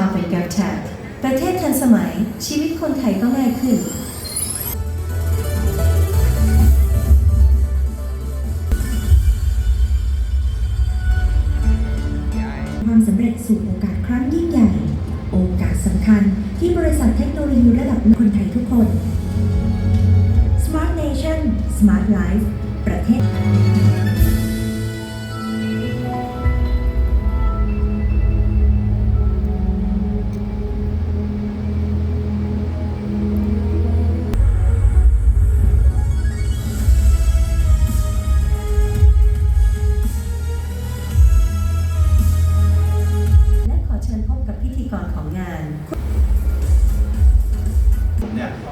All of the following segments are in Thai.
Perfect g a p t a g ประเทศทันสมัยชีวิตคนไทยก็ง่ายขึ้น ความสำเร็จสู่โอกาสครั้งยิ่งใหญ่ โอกาสสำคัญที่บริษัทเทคโนโลยีระดับคนไทยทุกคน Smart Nation Smart Life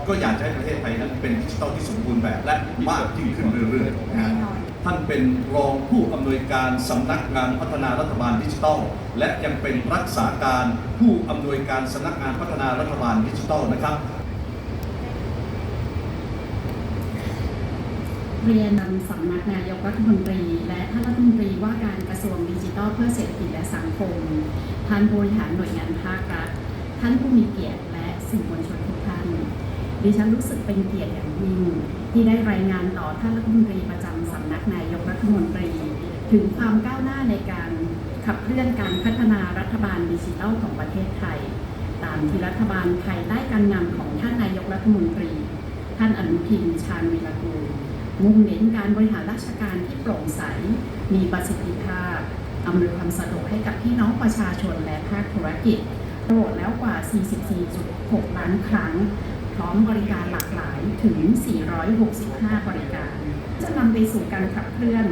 ก็อยากจะให้ประเทศไทยนั้นเป็นดิจิทัลที่สมบูรณ์แบบและมากยิ่งขึ้นเรื่อยๆนะฮะท่านเป็นรองผู้อำนวยการสำนักงานพัฒนารัฐบาลดิจิทัล และยังเป็นรักษาการผู้อำนวยการสำนักงานพัฒนารัฐบาลดิจิทัลนะครับ เรียนนำสำนักนายกรัฐมนตรี และท่านรัฐมนตรีว่าการกระทรวงดิจิทัลเพื่อเศรษฐกิจและสังคมท่านบริหารหน่วยงานภาครัฐ ท่านผู้มีเกียรติและสื่อมวลชนทุกท่าน ดิฉันรู้สึกเป็นเกียรติอย่างยิ่งที่ได้รายงานต่อท่านรัฐมนตรีประจำสำนักนายกรัฐมนตรี ถึงความก้าวหน้าในการขับเคลื่อนการพัฒนารัฐบาลดิจิทัลของประเทศไทย ตามที่รัฐบาลภายใต้การนำของท่านนายกรัฐมนตรี ท่านอนุทินชาญวีรกูลมุ่งเน้นการบริหารราชการที่โปร่งใส มีประสิทธิภาพอำนวยความสะดวกให้กับพี่น้องประชาชนและภาคธุรกิจโปรดแล้วกว่า 44.6 ล้านครั้ง พร้อมบริการหลากหลายถึง 465 บริการ จะนำไปสู่การขับเคลื่อน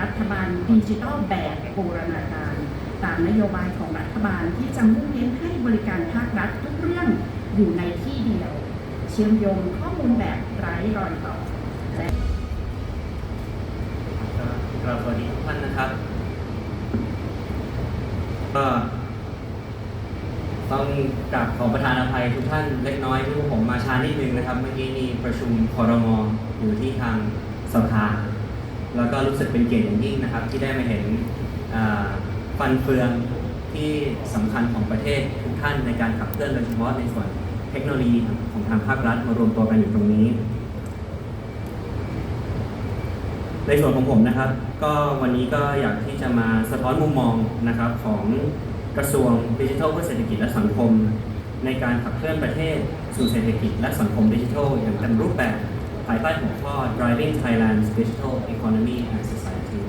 รัฐบาลดิจิทัลแบบบูรณาการ ตามนโยบายของรัฐบาลที่จะมุ่งเน้นให้บริการภาครัฐทุกเรื่องอยู่ในที่เดียว เชื่อมโยงข้อมูลแบบไร้รอยต่อและก็กราบสวัสดีทุกท่านนะครับก็ ต้องกราบขอประธานอภัยทุกท่านเล็กน้อยที่พวกผมมาช้านิดนึงนะครับ เมื่อกี้มีประชุมคอรมออยู่ที่ทางสภาแล้วก็รู้สึกเป็นเกียรติอย่างยิ่งนะครับ ที่ได้มาเห็นฟันเฟืองที่สำคัญของประเทศทุกท่านในการขับเคลื่อนโดยเฉพาะในส่วนเทคโนโลยีของทางภาครัฐมารวมตัวกันอยู่ตรงนี้ ในส่วนของผมนะครับ ก็วันนี้ก็อยากที่จะมาสะท้อนมุมมองนะครับของ กระทรวงดิจิทัลเพื่อเศรษฐกิจและสังคม ในการขับเคลื่อนประเทศสู่เศรษฐกิจและสังคมดิจิทัลอย่างเต็มรูปแบบภายใต้หัวข้อ Driving Thailand's Digital Economy and Society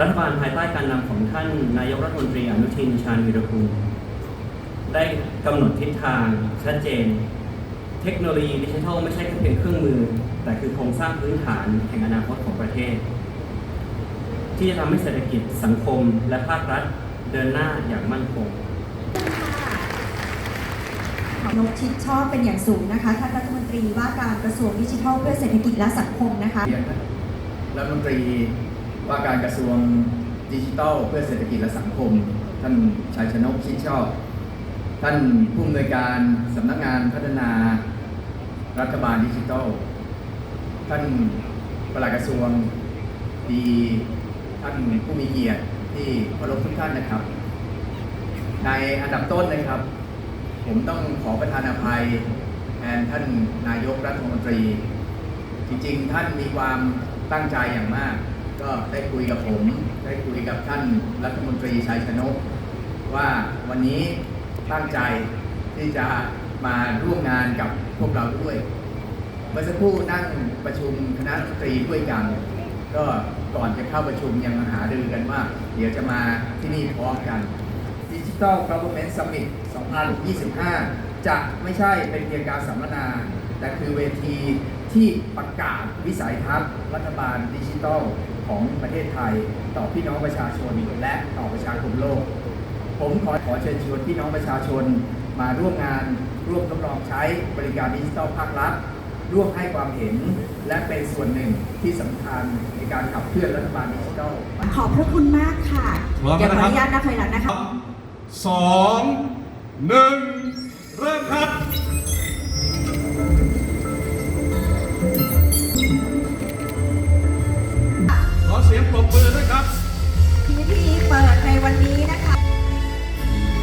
รัฐบาลภายใต้การนำของท่านนายกรัฐมนตรีอนุทินชาญวีรกูลได้กำหนดทิศทางชัดเจน เทคโนโลยีดิจิทัลไม่ใช่แค่เพียงเครื่องมือ แต่คือโครงสร้างพื้นฐานแห่งอนาคตของประเทศ ที่จะทำให้เศรษฐกิจสังคมและภาครัฐ ดินหน้าอย่างมั่นคงนกชิดชอบเป็นอย่างสูงนะคะท่านรัฐมนตรีว่าการกระทรวงดิจิทัลเพื่อเศรษฐกิจและสังคมนะคะเรียนท่านรัฐมนตรีว่าการกระทรวงดิจิทัลเพื่อเศรษฐกิจและสังคม ท่านชัยชนกชิดชอบ ท่านผู้อำนวยการสำนักงานพัฒนารัฐบาลดิจิทัล ท่านปลัดกระทรวงดี ท่านผู้มีเกียรติ ที่เคารพทุกท่านนะครับ ในอันดับต้นนะครับ ผมต้องขอประทานอภัยแทนท่านนายกรัฐมนตรี จริง ๆ ท่านมีความตั้งใจอย่างมาก ก็ได้คุยกับผม ได้คุยกับท่านรัฐมนตรีชัยชนก ว่าวันนี้ตั้งใจที่จะมาร่วมงานกับพวกเราด้วย เมื่อสักครู่นั่งประชุมคณะรัฐมนตรีด้วยกัน ก็ก่อนจะเข้าประชุมยังหารือกันว่า เดี๋ยวจะมาที่นี่พร้อมกัน Digital Government Summit 2025 จะไม่ใช่เป็นเพียงการสัมมนา แต่คือเวทีที่ประกาศวิสัยทัศน์รัฐบาลดิจิทัลของประเทศไทย ต่อพี่น้องประชาชนและต่อประชาคมโลก ผมขอขอเชิญชวนพี่น้องประชาชนมาร่วมงานร่วมทดลองใช้บริการดิจิทัลภาครัฐ ร่วมให้ความเห็น และเป็นส่วนหนึ่งที่สำคัญในการขับเคลื่อนรัฐบาลดิจิทัลขอบพระคุณมากค่ะพร้อมเดี๋ยวนะขคอรับอนุญาตนับถอยหลังนะคะสองหนึ่งเริ่มครับ